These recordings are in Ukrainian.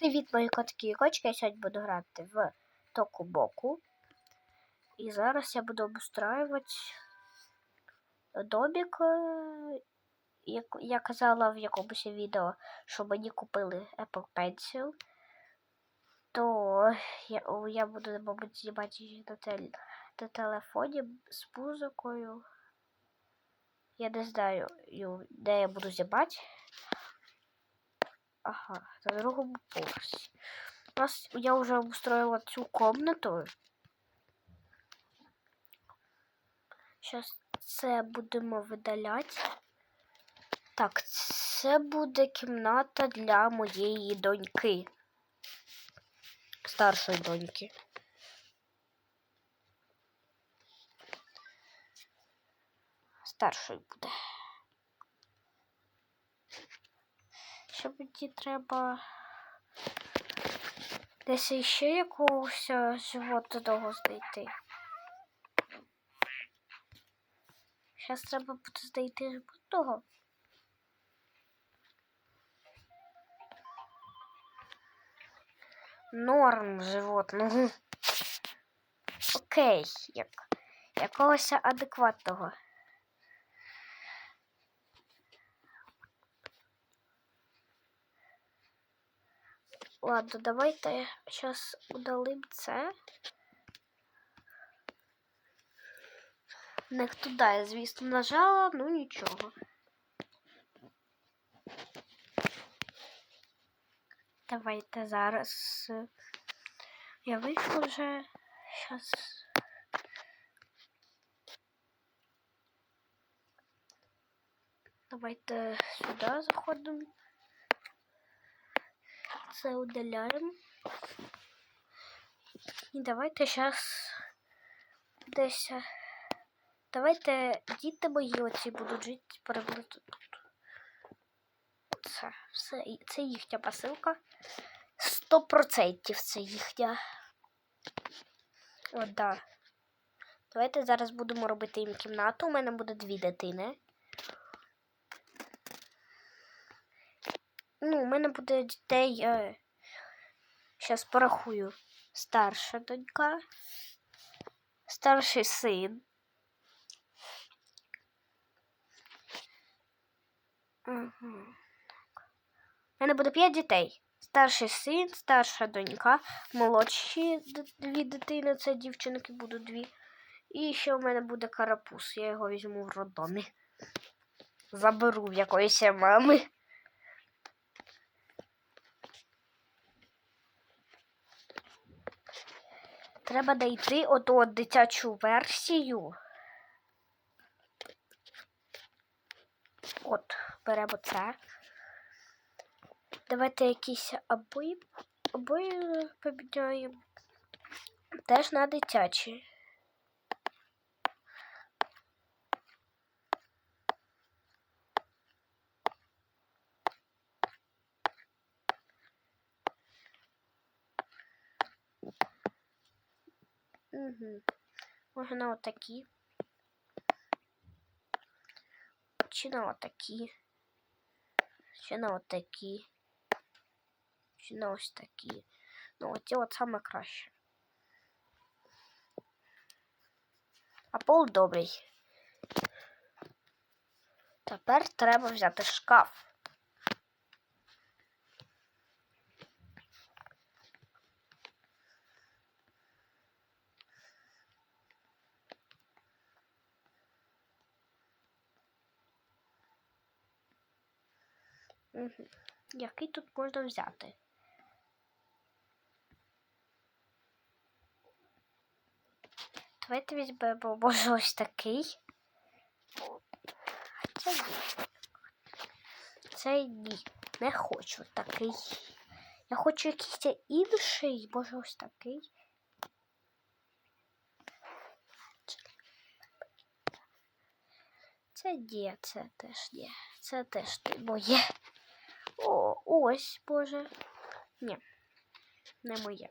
Привіт, мої котики і кочки. Я сьогодні буду грати в Току Боку. І зараз я буду обустраювати домик. е, Як я казала в якомусь відео, що мені купили Apple Pencil, то я, я буду, мабуть, знімати її на, тел, на телефоні з музикою. Я не знаю, де я буду знімати. Ага, на другому поверсі. У нас я вже обустроила цю комнату. Зараз це будемо видаляти. Так, це буде кімната для моєї доньки. Старшої доньки. Старшої буде. Ще мені треба десь іще якогось е, животного знайти. Зараз треба буде знайти животного. Норм животного. Окей, як, якогось адекватного. Ладно, давайте сейчас удалим це. Не туди я, звісно, нажала, ну нічого. Давайте зараз. е, Я вийшла вже. Зараз. Давайте сюди заходимо. Це удаляємо. І давайте зараз десь. Давайте діти мої оці будуть жити приблизно тут. Це, все, це їхня посилка. Сто процентів це їхня. От, да. Давайте зараз будемо робити їм кімнату. У мене буде дві дитини. Ну, у мене буде дітей. Е, Зараз порахую. Старша донька. Старший син. У мене буде п'ять дітей. Старший син, старша донька, молодші дві дитини, це дівчинки будуть дві. І ще у мене буде карапуз. Я його візьму в роддомі. Заберу в якоїсь мами. Треба знайти оту дитячу версію. От, беремо це. Давайте якісь обої, обої поміняємо. Теж на дитячі. Угу. Можна отакі. Чи на отакі. Чи на отакі. Чи на ось такі. Ну, оті от саме краще. А пол добрий. Тепер треба взяти шкаф. Який тут можна взяти? Давайте візьмемо, може, ось такий. Хоча ні. Це ні. Не хочу такий. Я хочу якийсь інший, може ось такий. Це ні, це теж ні. Це теж не моє. О, ось, боже. Ні. Не моє.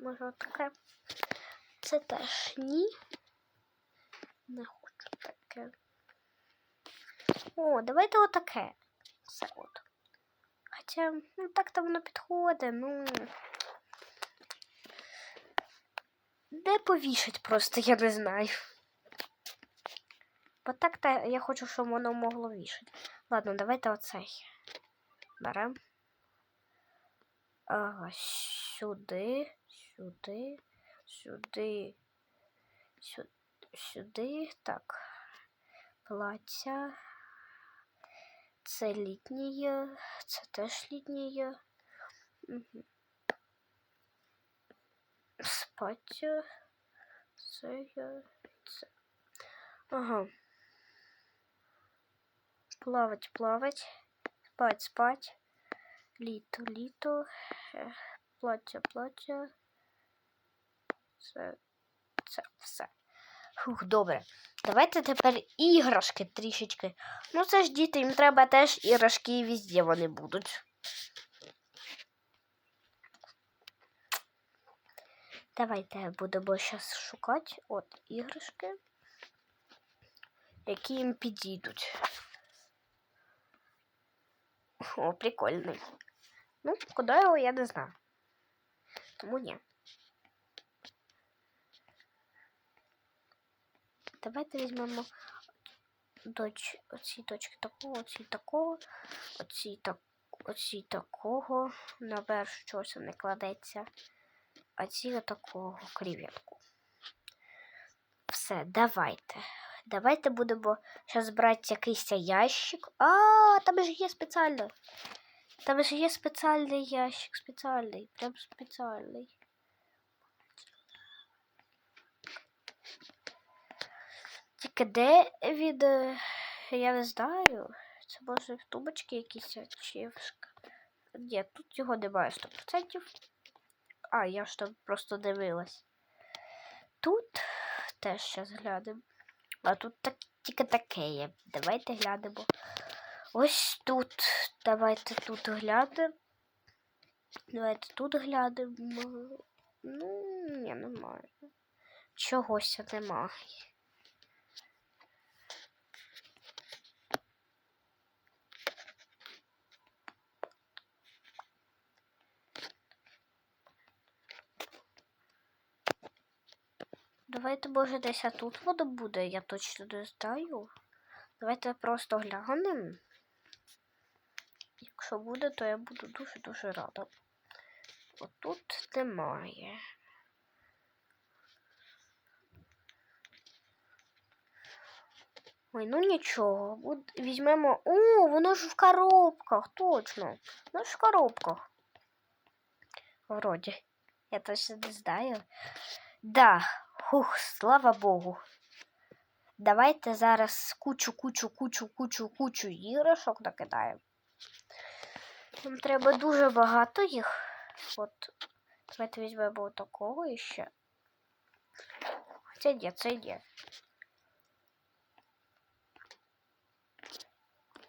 Може отаке. Це теж ні. Не хочу таке. О, давайте отаке. Все от. Хоча, ну так там воно підходить, ну. Де повішать просто, я не знаю. Бо так то я хочу, щоб воно могло вішати. Ладно, давайте оцей. Берем. Ага, сюди, сюди, сюди, сюди. Так. Плаття. Це літнє, це теж літнє. Спать. Це я. Це. Ага. Плавать, плавать. Спать, спать. Літо, літо. Е, Плаття, плаття. Це, це все. Фух, добре. Давайте тепер іграшки трішечки. Ну, це ж діти, їм треба теж іграшки і везде вони будуть. Давайте будемо зараз шукати от іграшки, які їм підійдуть. О, прикольний. Ну, куди його я не знаю. Тому ні. Давайте візьмемо доч, оці точки такого, оці такого, оці так, оці такого. Наверх щось не кладеться. А ці такого креветку. Все, давайте. Давайте будемо зараз брати якийсь ящик. А, там ж є спеціально. Там ж є спеціальний ящик, спеціальний, прям спеціальний. Тільки де від. е, Я не знаю. Це може в тубочки якісь чи в. Ні, тут його немає 100%. А, я ж там просто дивилась. Тут теж зараз глянемо. А тут так, тільки таке є. Давайте глянемо. Ось тут. Давайте тут глянемо. Давайте тут глянемо. Ну, ні, немає. Чогось немає. Давайте, може, десь тут вода буде, я точно не знаю. Давайте просто глянемо. Якщо буде, то я буду дуже-дуже рада. Отут немає. Ой, ну нічого. Візьмемо. О, воно ж в коробках, точно. Воно ж в коробках. Вроді. Я точно не знаю. Да, хух, слава Богу. Давайте зараз кучу, кучу, кучу, кучу, кучу іграшок накидаємо. Нам треба дуже багато їх. От. Давайте візьмемо такого іще. Хоча ні, це ні.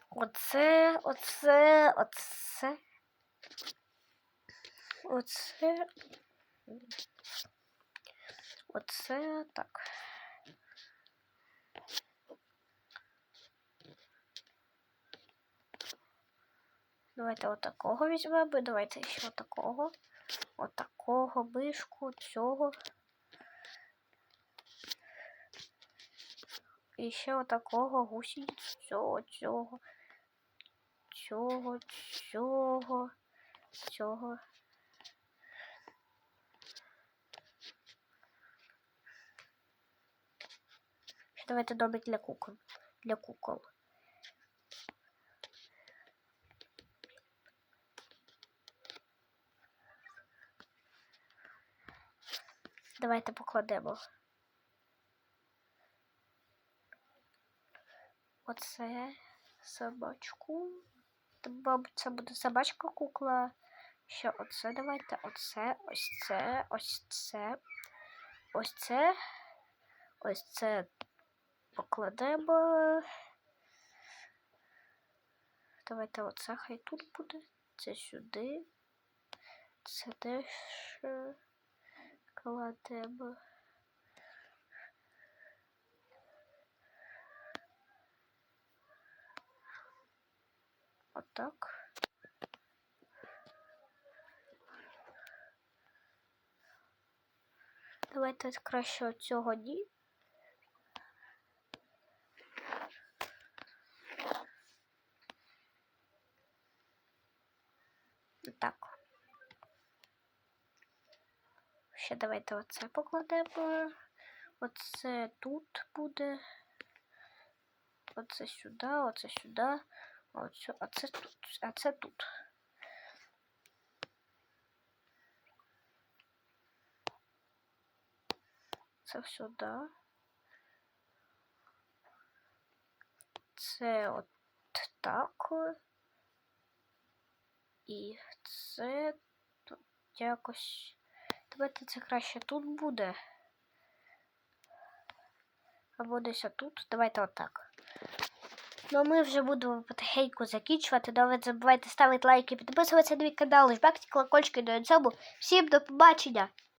Оце, оце, оце. Оце. Оце так. Давайте отакого візьмемо, давайте ще отакого. Отакого, бишку, цього. І ще отакого гусеницю, цього, цього, цього, цього, цього. Давайте домик для кукол. Для кукол. Давайте покладемо. Оце собачку. Це буде собачка кукла. Ще оце давайте. Оце, ось це, ось це. Ось це. Ось це покладемо. Давайте оце хай тут буде. Це сюди. Це теж кладемо. Отак. Давайте краще цього ні. Ще давайте оце покладемо. Оце тут буде. Оце сюди, оце сюди. Оце, а тут. А це тут. Це сюди. Це от так. І це тут якось. Давайте це краще тут буде. Або десь отут. Давайте отак. Ну а ми вже будемо потихеньку закінчувати. Не забувайте ставити лайки, підписуватися на мій канал, жбакти колокольчики до цьому. Всім до побачення!